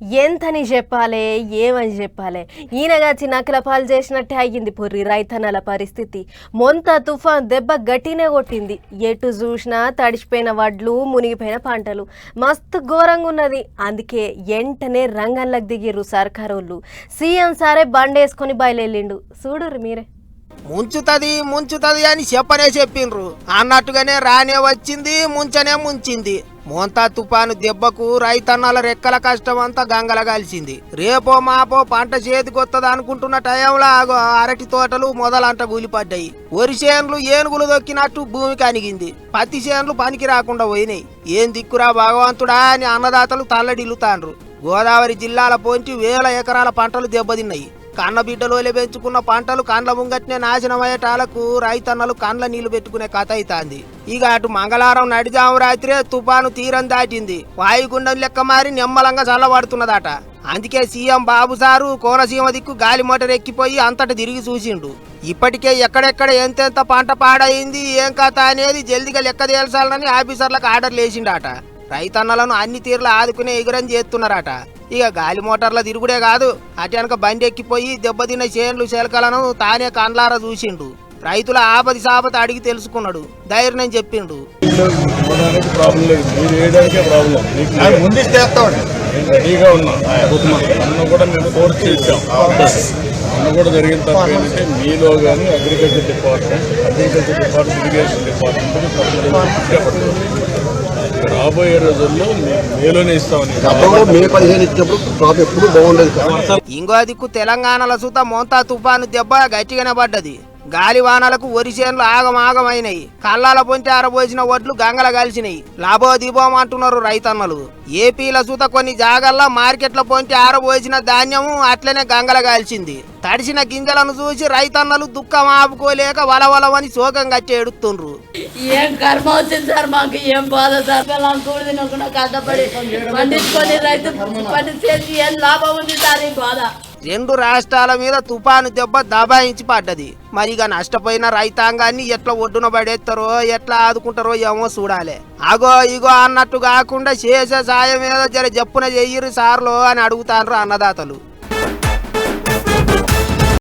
ఎంతని చెప్పాలి ఏమని చెప్పాలి? ఈయనగా నకల పాలు చేసినట్టే అయ్యింది పొర్రి రైతన్నల పరిస్థితి. మొంత తుఫాన్ దెబ్బ గట్టినే కొట్టింది. ఎటు చూసినా తడిచిపోయిన వడ్లు మునిగిపోయిన పంటలు. మస్తు ఘోరంగా ఉన్నది అందుకే ఎంటనే రంగంలోకి దిగిర్రు సర్కారోళ్ళు. సీఎం సారే బండేసుకొని బయలుదేరిండు చూడుర్రి మీరే. ముంచుతది ముంచుతది అని చెప్పనే చెప్పిండ్రు. అన్నట్టుగానే రానే వచ్చింది ముంచనే ముంచింది. మోంతా తుపాను దెబ్బకు రైతన్నల రెక్కల కష్టం అంతా గంగల కలిసింది రేపో మాపో పంట చేతికొత్తది అనుకుంటున్న టైంలో అరటి తోటలు మొదలంట కూలిపడ్డాయి వరి చేనులు ఏనుగులు దొక్కినట్టు భూమికి అనిగింది పత్తి చేన్లు పనికి రాకుండా పోయినాయి. ఏం దిక్కురా భగవంతుడా అని అన్నదాతలు తల్లడిల్లుతాండ్రు. గోదావరి జిల్లాల పోంచి వేల ఎకరాల పంటలు దెబ్బతిన్నాయి. కన్న బిడ్డలోలే పెంచుకున్న పంటలు కండ్ల ముంగట్నే నాశనమయ్యేటాలకు రైతన్నలు కండ్ల నీళ్ళు పెట్టుకునే కథ అవుతాంది ఇక అటు మంగళవారం నడిజాము రాత్రే తుపాను తీరం దాటింది. వాయుగుండం లెక్క మారి నిమ్మలంగా చల్లబడుతున్నదట. అందుకే సీఎం బాబు సారు కోనసీమ దిక్కు గాలి మోటార్ ఎక్కిపోయి అంతట తిరిగి చూసిండు. ఇప్పటికే ఎక్కడెక్కడ ఎంతెంత పంట పాడైంది ఏం కథ అనేది జల్దిగా లెక్క తేల్చాలని ఆఫీసర్లకు ఆర్డర్లు వేసిండట. రైతన్నలను అన్ని తీర్లు ఆదుకునే ఎగురం చేస్తున్నారట ఇక గాలి మోటార్ల తిరుగుడే కాదు. అటు బండి ఎక్కిపోయి దెబ్బతిన్న చేన్లు చిలకలను తానే కండ్లారా చూసిండు. రైతుల ఆపది సాపతి అడిగి తెలుసుకున్నాడు. ధైర్యం చెప్పిండు. రెడీగా ఉన్నా. అన్న కూడా మేము ఫోర్స్ చేసాం అన్న కూడా జరిగిన తప్ప ఏంటంటే మీలో కానీ agriculture department agriculture department irrigation department రాబోయే రోజుల్లో మేలోనే ఇస్తామని. గతంలో మే పదిహేను ఇచ్చినప్పుడు క్రాప్ ఎప్పుడు బాగుండేది. కాదు ఇంకో దిక్కు తెలంగాణలో సుత మోంతా తుఫాను దెబ్బ గట్టిగానే పడ్డది. గాలివానలకు వరి చేనులు ఆగమాగమైనాయి. కళ్ళాల పొంచి ఆరబోసిన వడ్లు గంగల కలిసినాయి లాభో దీపం అంటున్నారు రైతన్నలు. ఏపీల సూత కొన్ని జాగల్లో మార్కెట్ల పొంచి ఆరబోసిన ధాన్యము అట్లనే గంగల కాల్చింది తడిసిన గింజలను చూసి రైతన్నలు దుఃఖం ఆపుకోలేక వలవలవని శోకం కట్టి ఎడుతుండ్రు ఏం కర్మ వచ్చింది సార్ మాకు? ఏం బాధ సార్? పిల్లలు కష్టపడి పండించుకొని రైతు పండించేసి ఏం లాభం ఉంది సార్ ఈ బాధ? రెండు రాష్ట్రాల మీద తుఫాను దెబ్బ దబాయించి పడ్డది. మరి ఇక నష్టపోయిన రైతాంగాన్ని ఎట్లా ఒడ్డున పడేస్తారో ఎట్లా ఆదుకుంటారో ఏమో చూడాలి. అగో ఇగో అన్నట్టు కాకుండా చేసే సాయం ఏదో జర జప్పున చెయ్యరు సార్లు అని అడుగుతాండ్రు అన్నదాతలు.